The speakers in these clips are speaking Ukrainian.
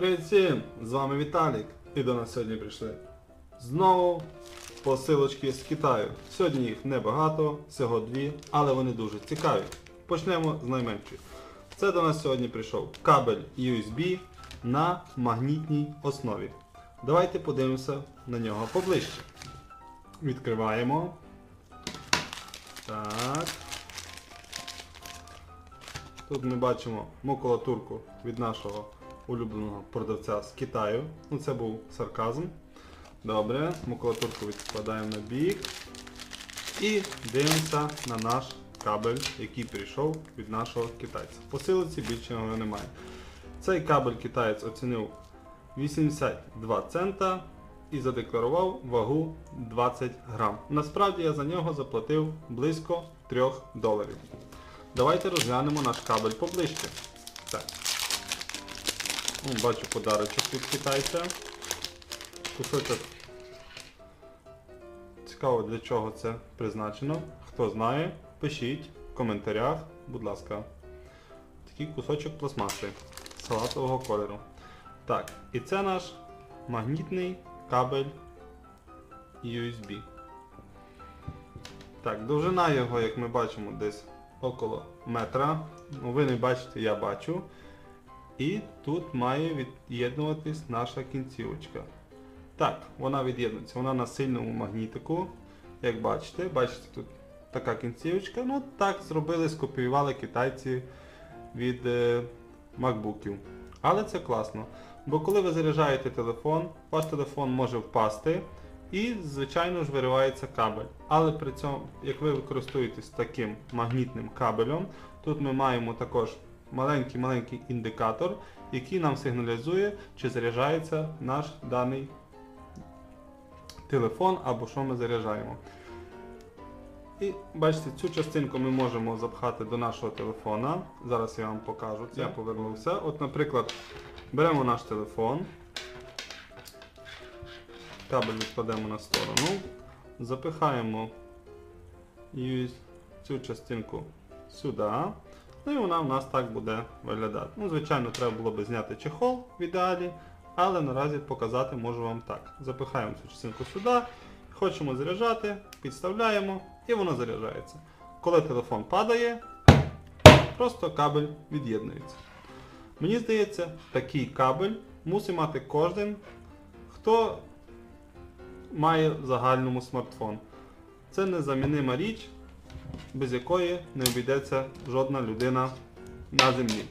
Привіт всім! З вами Віталік. І до нас сьогодні прийшли знову посилочки з Китаю. Сьогодні їх небагато, всього дві, але вони дуже цікаві. Почнемо з найменшої. Це до нас сьогодні прийшов кабель USB на магнітній основі. Давайте подивимося на нього поближче. Відкриваємо. Так. Тут ми бачимо макулатурку від нашого улюбленого продавця з Китаю. Ну це був сарказм. Добре, макулатурку відкладаємо на бік. І дивимося на наш кабель, який прийшов від нашого китайця. Посилиці більше його немає. Цей кабель китаєць оцінив 82 цента і задекларував вагу 20 грам. Насправді я за нього заплатив близько 3 доларів. Давайте розглянемо наш кабель поближче. Так. Ну, бачу подарочок від китайця. Кусочок. Цікаво для чого це призначено. Хто знає, пишіть в коментарях, будь ласка. Такий кусочок пластмаси салатового кольору. Так, і це наш магнітний кабель USB. Так, довжина його, як ми бачимо, десь около метра. Ну, ви не бачите, я бачу. І тут має від'єднуватись наша кінцівочка. Так, вона від'єднується. Вона на сильному магнітику. Як бачите, бачите, тут така кінцівочка. Ну так зробили, скопіювали китайці від е, макбуків. Але це класно. Бо коли ви заряджаєте телефон, ваш телефон може впасти і, звичайно ж, виривається кабель. Але при цьому, як ви використовуєтесь таким магнітним кабелем, тут ми маємо також маленький-маленький індикатор, який нам сигналізує, чи заряджається наш даний телефон або що ми заряджаємо. І бачите, цю частинку ми можемо запхати до нашого телефона. Зараз я вам покажу. Я повернувся. От, наприклад, беремо наш телефон, кабель відкладемо на сторону, запихаємо цю частинку сюди. Ну і вона в нас так буде виглядати. Ну, звичайно, треба було би зняти чехол в ідеалі, але наразі показати можу вам так. Запихаємо цю частинку сюди, хочемо заряджати, підставляємо і воно заряджається. Коли телефон падає, просто кабель від'єднується. Мені здається, такий кабель мусить мати кожен, хто має в загальному смартфон. Це незамінима річ, без якої не обійдеться жодна людина на землі.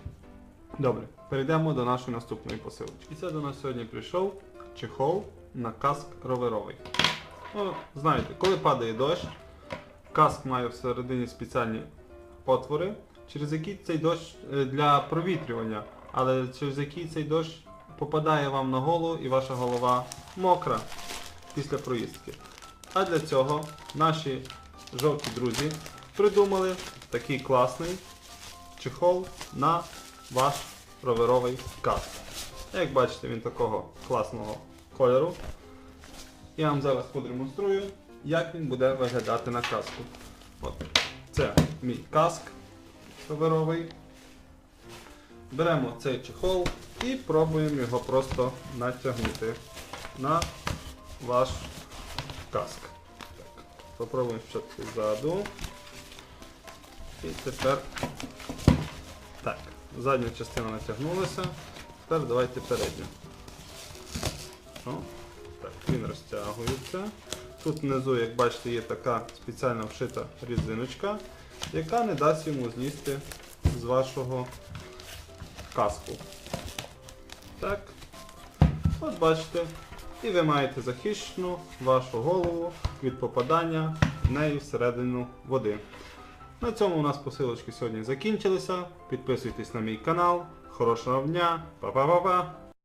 Добре, перейдемо до нашої наступної посилки. І це до нас сьогодні прийшов чехол на каск роверовий. Ну, знаєте, коли падає дощ, каск має всередині спеціальні отвори, через які цей дощ е, для провітрювання, але через який цей дощ попадає вам на голову і ваша голова мокра після проїздки. А для цього наші жовті друзі придумали такий класний чехол на ваш роверовий каск. Як бачите, він такого класного кольору. Я вам зараз продемонструю, як він буде виглядати на каску. От, це мій каск роверовий. Беремо цей чехол і пробуємо його просто натягнути на ваш каск. Так, попробуємо спочатку ззаду. І тепер так, задня частина натягнулася. Тепер давайте передню. О, так, він розтягується. Тут внизу, як бачите, є така спеціально вшита різиночка, яка не дасть йому злізти з вашого каску. Так. От бачите. І ви маєте захищену вашу голову від попадання в неї всередину води. На цьому у нас посилочки сьогодні закінчилися. Підписуйтесь на мій канал. Хорошого дня. Па-па-па-па.